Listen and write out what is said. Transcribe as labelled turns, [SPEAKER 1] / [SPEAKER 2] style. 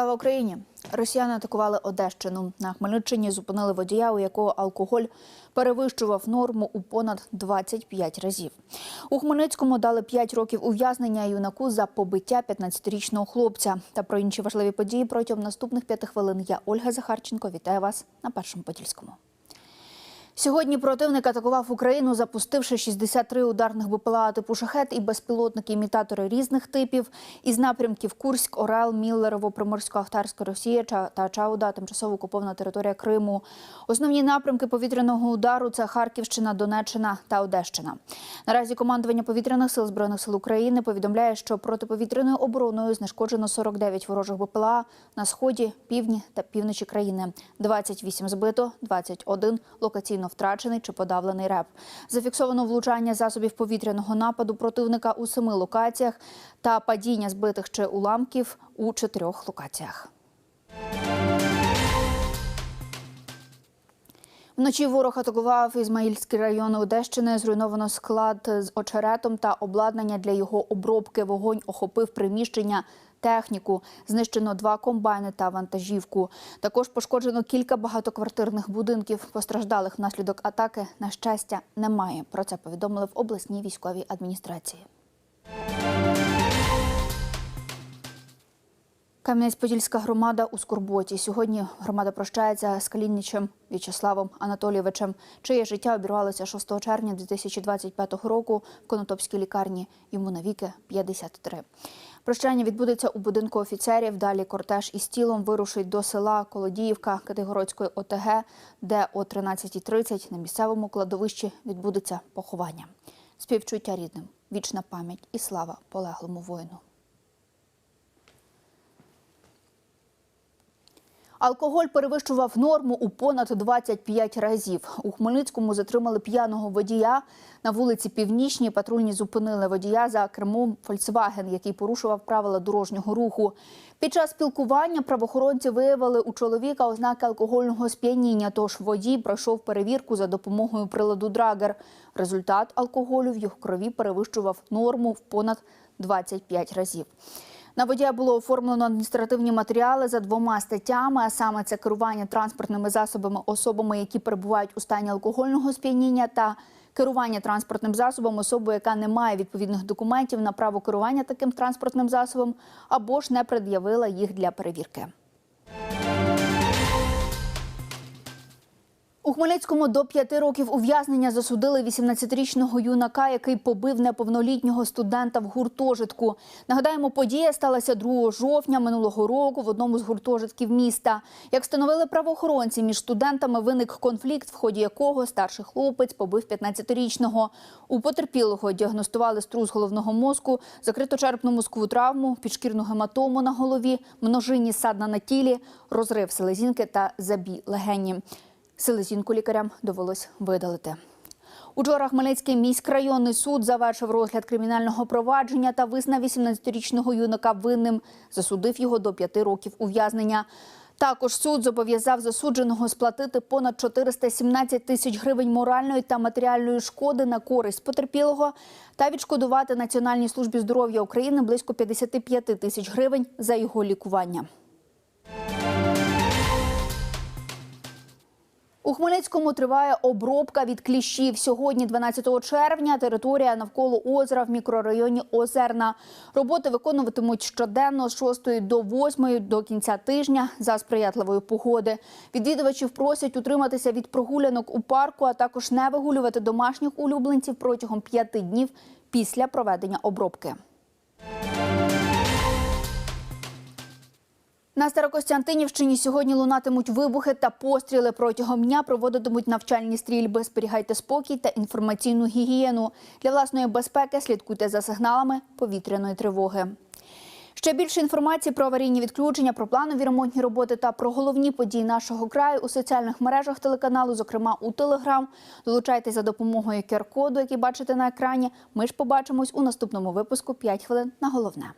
[SPEAKER 1] Слава Україні! Росіяни атакували Одещину. На Хмельниччині зупинили водія, у якого алкоголь перевищував норму у понад 25 разів. У Хмельницькому дали 5 років ув'язнення юнаку за побиття 15-річного хлопця. Та про інші важливі події протягом наступних п'яти хвилин я Ольга Захарченко. Вітаю вас на першому подільському. Сьогодні противник атакував Україну, запустивши 63 ударних БПЛА типу шахет і безпілотники-імітатори різних типів із напрямків Курськ, Орел, Міллерово, Приморсько-Ахтарська Росія та Чауда, тимчасово окупована територія Криму. Основні напрямки повітряного удару це Харківщина, Донеччина та Одещина. Наразі командування повітряних сил збройних сил України повідомляє, що протиповітряною обороною знешкоджено 49 ворожих БПЛА на сході, півдні та півночі країни. 28 збито, 21 локаційно втрачений чи подавлений РЕП. Зафіксовано влучання засобів повітряного нападу противника у семи локаціях та падіння збитих чи уламків у чотирьох локаціях. Вночі ворог атакував Ізмаїльський район Одещини. Зруйновано склад з очеретом та обладнання для його обробки. Вогонь охопив приміщення. Техніку знищено два комбайни та вантажівку. Також пошкоджено кілька багатоквартирних будинків. Постраждалих внаслідок атаки на щастя немає. Про це повідомили в обласній військовій адміністрації. Кам'янець-Подільська громада у скорботі. Сьогодні громада прощається з Калінничем В'ячеславом Анатолійовичем, чиє життя обірвалося 6 червня 2025 року в Конотопській лікарні. Йому навіки 53. Прощання відбудеться у будинку офіцерів. Далі кортеж із тілом вирушить до села Колодіївка Категородської ОТГ, де о 13.30 на місцевому кладовищі відбудеться поховання. Співчуття рідним, вічна пам'ять і слава полеглому воїну. Алкоголь перевищував норму у понад 25 разів. У Хмельницькому затримали п'яного водія. На вулиці Північній патрульні зупинили водія за кермом Фольксваген, який порушував правила дорожнього руху. Під час спілкування правоохоронці виявили у чоловіка ознаки алкогольного сп'яніння. Тож водій пройшов перевірку за допомогою приладу Драгер. Результат алкоголю в його крові перевищував норму в понад 25 разів. На водія було оформлено адміністративні матеріали за двома статтями, а саме це керування транспортними засобами особами, які перебувають у стані алкогольного сп'яніння, та керування транспортним засобом особою, яка не має відповідних документів на право керування таким транспортним засобом, або ж не пред'явила їх для перевірки. У Хмельницькому до п'яти років ув'язнення засудили 18-річного юнака, який побив неповнолітнього студента в гуртожитку. Нагадаємо, подія сталася 2 жовтня минулого року в одному з гуртожитків міста. Як встановили правоохоронці, між студентами виник конфлікт, в ході якого старший хлопець побив 15-річного. У потерпілого діагностували струс головного мозку, закриточерепну мозкову травму, підшкірну гематому на голові, множинні садна на тілі, розрив селезінки та забій легені. Селезінку лікарям довелось видалити. Учора Хмельницький міськрайонний суд завершив розгляд кримінального провадження та визнав 18-річного юнака винним. Засудив його до 5 років ув'язнення. Також суд зобов'язав засудженого сплатити понад 417 тисяч гривень моральної та матеріальної шкоди на користь потерпілого та відшкодувати Національній службі здоров'я України близько 55 тисяч гривень за його лікування. У Хмельницькому триває обробка від кліщів. Сьогодні, 12 червня, територія навколо озера в мікрорайоні Озерна. Роботи виконуватимуть щоденно з 6 до 8 до кінця тижня за сприятливої погоди. Відвідувачів просять утриматися від прогулянок у парку, а також не вигулювати домашніх улюбленців протягом п'яти днів після проведення обробки. На Старокостянтинівщині сьогодні лунатимуть вибухи та постріли. Протягом дня проводитимуть навчальні стрільби. Зберігайте спокій та інформаційну гігієну. Для власної безпеки слідкуйте за сигналами повітряної тривоги. Ще більше інформації про аварійні відключення, про планові ремонтні роботи та про головні події нашого краю у соціальних мережах телеканалу, зокрема у Телеграм. Долучайтесь за допомогою QR-коду, який бачите на екрані. Ми ж побачимось у наступному випуску «5 хвилин на головне.